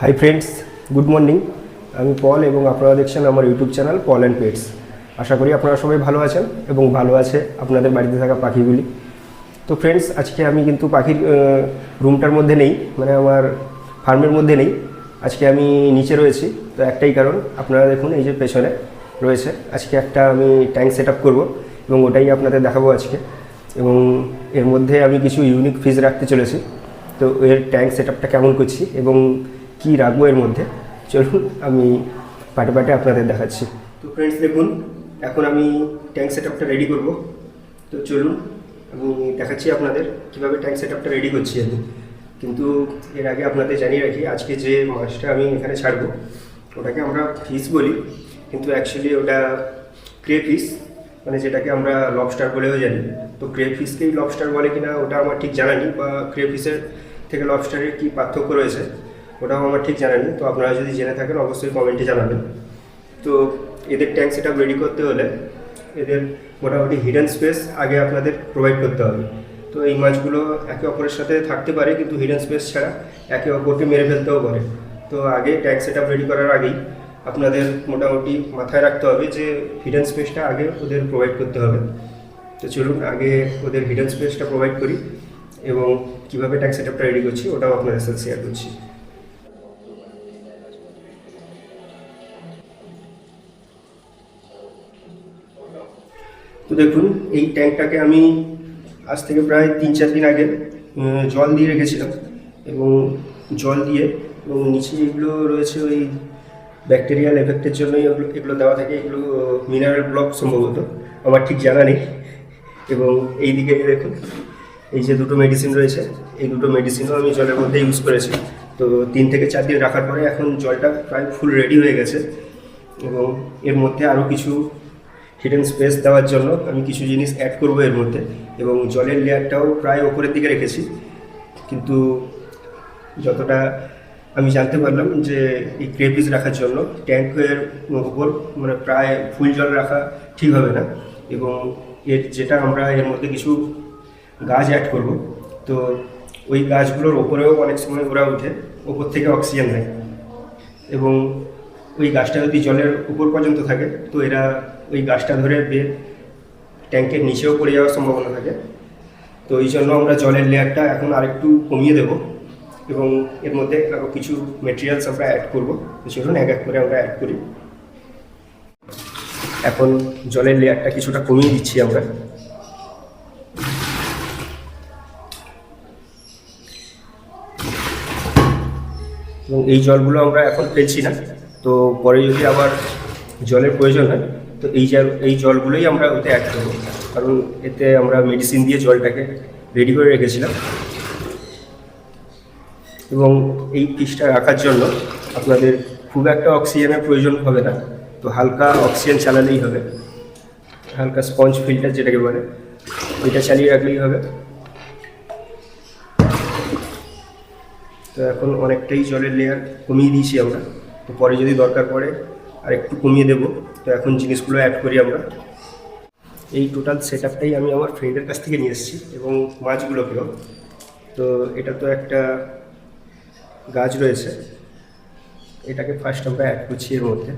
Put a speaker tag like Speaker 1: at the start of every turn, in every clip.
Speaker 1: Hi friends good morning আমি পল এবং আপনারা দেখছেন আমার YouTube channel Paul and pets আশা করি আপনারা সবাই ভালো আছেন এবং ভালো আছে আপনাদের বাড়িতে থাকা পাখিগুলি। তো ফ্রেন্ডস আজকে আমি কিন্তু পাখির রুমটার মধ্যে নেই মানে আমার ফার্মের মধ্যে নেই। আজকে আমি নিচে রয়েছি, তো একটাই কারণ, আপনারা দেখুন এই যে পেছনে রয়েছে। আজকে একটা আমি ট্যাঙ্ক সেট আপ করব এবং ওটাই আপনাদের দেখাবো আজকে। এবং এর মধ্যে আমি কিছু ইউনিক ফিজ রাখতে চলেছি। তো এর ট্যাঙ্ক সেট আপটা কেমন করছি এবং কি রাখব এর মধ্যে? চলুন, আমি পাটে পাটে আপনাদের দেখাচ্ছি। তো ফ্রেন্ডস দেখুন, এখন আমি ট্যাঙ্ক সেট আপটা রেডি করব। তো চলুন, আমি দেখাচ্ছি আপনাদের কীভাবে ট্যাঙ্ক সেট আপটা রেডি করছি আমি। কিন্তু এর আগে আপনাদের জানিয়ে রাখি, আজকে যে মাছটা আমি এখানে ছাড়বো, ওটাকে আমরা ফিশ বলি। কিন্তু অ্যাকচুয়ালি ওটা ক্রে ফিস মানে যেটাকে আমরা লবস্টার বলেও জানি। তো ক্রে ফিসকেই লবস্টার বলে কিনা, ওটা আমার ঠিক জানা নেই, বা ক্রে ফিশের থেকে লবস্টারের কী পার্থক্য রয়েছে? ওটাও আমার ঠিক জানা নেই। তো আপনারা যদি জেনে থাকেন, অবশ্যই কমেন্টে জানাবেন। তো এদের ট্যাঙ্ক সেট রেডি করতে হলে এদের মোটামুটি হিডেন স্পেস আগে আপনাদের প্রোভাইড করতে হবে। তো এই মাছগুলো একে অপরের সাথে থাকতে পারে, কিন্তু হিডেন স্পেস ছাড়া একে অপরকে মেরে ফেলতেও পারে। তো আগে ট্যাঙ্ক সেট রেডি করার আগেই আপনাদের মোটামুটি মাথায় রাখতে হবে যে হিডেন স্পেসটা আগে ওদের প্রোভাইড করতে হবে। তো চলুন, আগে ওদের হিডেন স্পেসটা প্রোভাইড করি এবং কীভাবে ট্যাঙ্ক সেট রেডি করছি, ওটাও আপনাদের সাথে শেয়ার করছি। তো দেখুন, এই ট্যাঙ্কটাকে আমি আজ থেকে প্রায় তিন চার দিন আগে জল দিয়ে রেখেছিলাম এবং জল দিয়ে এবং নিচে যেগুলো রয়েছে ওই ব্যাকটেরিয়াল এফেক্টের জন্যই এগুলো এগুলো দেওয়া থাকে, এগুলো মিনারেল ব্লক সম্ভবত, আমার ঠিক জানা নেই। এবং এই দিকে দেখুন, এই যে দুটো মেডিসিন রয়েছে, এই দুটো মেডিসিনও আমি জলের মধ্যে ইউজ করেছি। তো তিন থেকে চার দিন রাখার পরে এখন জলটা প্রায় ফুল রেডি হয়ে গেছে এবং এর মধ্যে আরও কিছু হিডেন স্পেস দেওয়ার জন্য আমি কিছু জিনিস অ্যাড করব এর মধ্যে এবং জলের লেয়ারটাও প্রায় ওপরের দিকে রেখেছি। কিন্তু যতটা আমি জানতে পারলাম যে এই ক্রেপিস রাখার জন্য ট্যাঙ্কের উপর মানে প্রায় ফুল জল রাখা ঠিক হবে না এবং এর যেটা আমরা এর মধ্যে কিছু গাছ অ্যাড করব, তো ওই গাছগুলোর ওপরেও অনেক সময় ওরা উঠে ওপর থেকে অক্সিজেন দেয়। এবং ওই গাছটা যদি জলের উপর পর্যন্ত থাকে, তো এরা ওই গাছটা ধরে বেয়ে ট্যাঙ্কের নিচেও পড়ে যাওয়ার সম্ভাবনা থাকে। তো এই জন্য আমরা জলের লেয়ারটা এখন আরেকটু কমিয়ে দেব এবং এর মধ্যে আরও কিছু মেটেরিয়ালস আমরা অ্যাড করব। চলুন এক এক করে আমরা অ্যাড করি। এখন জলের লেয়ারটা কিছুটা কমিয়ে দিচ্ছি আমরা। এবং এই জলগুলো আমরা এখন ফেলছি না। তো পরে যদি আবার জলের প্রয়োজন হয় তো এই জল, এই জলগুলোই আমরা ওতে অ্যাড করব। কারণ এতে আমরা মেডিসিন দিয়ে জলটাকে রেডি করে রেখেছিলাম। এবং এই পিসটা রাখার জন্য আপনাদের খুব একটা অক্সিজেনের প্রয়োজন হবে না। তো হালকা অক্সিজেন চালালেই হবে। হালকা স্পঞ্জ ফিল্টার যেটাকে বলে, ওইটা চালিয়ে রাখলেই হবে। তো এখন অনেকটাই জলের লেয়ার কমিয়ে দিয়েছি আমরা। তো পরে যদি দরকার পড়ে আর একটু কমিয়ে দেবো। তো এখন জিনিসগুলো অ্যাড করি আমরা। এই টোটাল সেট আপটাই আমি আমার ফ্রেন্ডের কাছ থেকে নিয়ে এসেছি এবং মাছগুলোকেও। তো এটা তো একটা গাছ রয়েছে। এটাকে ফার্স্ট আমরা অ্যাড করছি এর মধ্যে।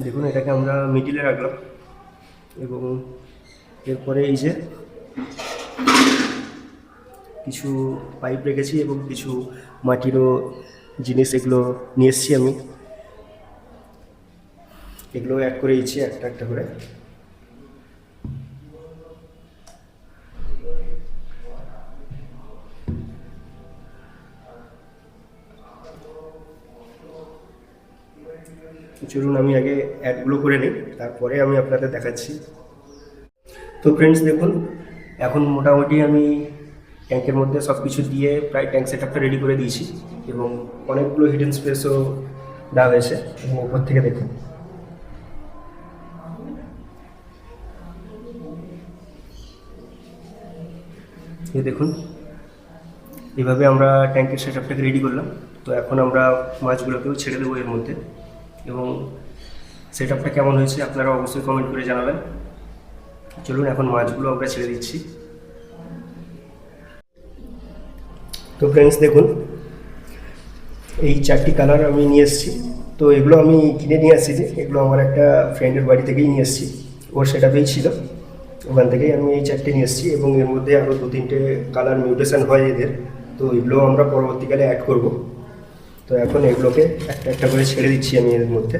Speaker 1: দেখুন, এটাকে আমরা মিডিলে রাখলাম এবং এরপরে এই যে কিছু পাইপ রেখেছি এবং কিছু মাটিরও জিনিস এগুলো নিয়ে এসছি আমি। এগুলো অ্যাড করে দিচ্ছি একটা একটা করে। চলুন আমি আগে অ্যাডগুলো করে নিই, তারপরে আমি আপনাদের দেখাচ্ছি। তো ফ্রেন্ডস দেখুন, এখন মোটামুটি আমি ট্যাঙ্কের মধ্যে সব কিছু দিয়ে প্রায় ট্যাঙ্ক সেট আপটা রেডি করে দিয়েছি এবং অনেকগুলো হিডেন স্পেসও দেওয়া হয়েছে এবং ওপর থেকে দেখুন। এই দেখুন, এভাবে আমরা ট্যাঙ্কের সেট আপটাকে রেডি করলাম। তো এখন আমরা মাছগুলোকেও ছেড়ে দেবো এর মধ্যে। এবং সেট আপটা কেমন হয়েছে আপনারা অবশ্যই কমেন্ট করে জানাবেন। চলুন এখন মাছগুলো আমরা ছেড়ে দিচ্ছি। তো ফ্রেন্ডস দেখুন, এই চারটি কালার আমি নিয়ে এসেছি। তো এগুলো আমি কিনে নিয়ে আসছি যে, এগুলো আমার একটা ফ্রেন্ডের বাড়ি থেকেই নিয়ে এসেছি। ওর সেটাতেই ছিল। ওখান থেকেই আমি এই চারটে নিয়ে এসেছি এবং এর মধ্যে আরও দু তিনটে কালার মিউটেশন হয় এদের। তো এগুলো আমরা পরবর্তীকালে অ্যাড করব। তো এখন এগুলোকে একটা একটা করে ছেড়ে দিচ্ছি আমি এর মধ্যে।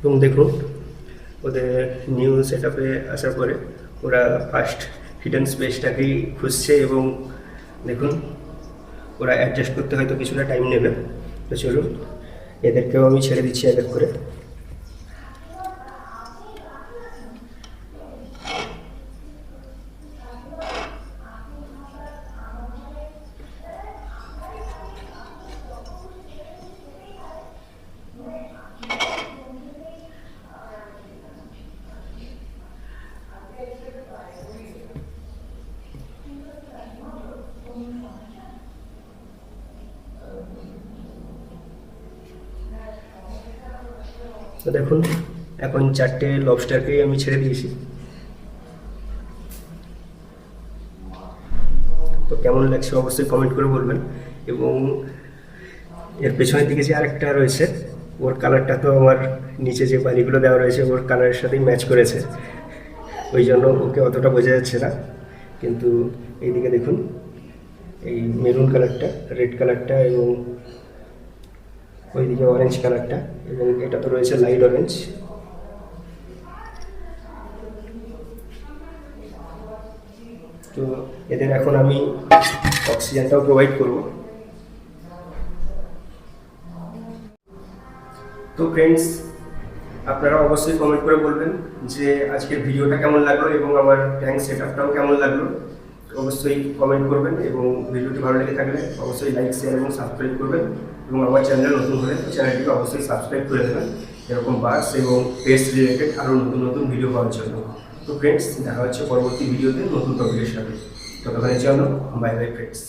Speaker 1: এবং দেখুন, ওদের নিউ সেট আপে আসার পরে ওরা ফার্স্ট হিডেন স্পেসটাকেই খুঁজছে এবং দেখুন, ওরা অ্যাডজাস্ট করতে হয়তো কিছুটা টাইম নেবে। তো চলুন এদেরকেও আমি ছেড়ে দিচ্ছি এক এক করে। দেখুন, এখন চারটে লবস্টারকেই আমি ছেড়ে দিয়েছি। তো কেমন লাগছে অবশ্যই কমেন্ট করে বলবেন। এবং এর পেছনের দিকে যে আরেকটা রয়েছে, ওর কালারটা তো আমার নিচে যে বালিগুলো দেওয়া রয়েছে, ওর কালারের সাথেই ম্যাচ করেছে। ওই জন্য ওকে অতটা বোঝা যাচ্ছে না। কিন্তু এইদিকে দেখুন, এই মেরুন কালারটা রেড কালারটা এবং ওইদিকে অরেঞ্জ কালারটা এবং এটা তো রয়েছে লাইট অরেঞ্জ তো এদের এখন আমি অক্সিজেনটাও প্রোভাইড করব। তো ফ্রেন্ডস আপনারা অবশ্যই কমেন্ট করে বলবেন যে আজকের ভিডিওটা কেমন লাগল এবং আমার ট্যাঙ্ক সেট আপটাও কেমন লাগল। অবশ্যই কমেন্ট করবেন এবং ভিডিওটি ভালো লেগে থাকলে অবশ্যই লাইক শেয়ার এবং সাবস্ক্রাইব করবেন। এবং আমার চ্যানেল নতুন হলে চ্যানেলটিকে অবশ্যই সাবস্ক্রাইব করে দেবেন। এরকম বাস এবং পেস্ট রিলেটেড আরও নতুন নতুন ভিডিও পাওয়ার জন্য। তো ফ্রেন্ডস দেখা হচ্ছে পরবর্তী ভিডিওতে নতুন টপিকের সাথে। ততক্ষণের জন্য বাই বাই ফ্রেন্ডস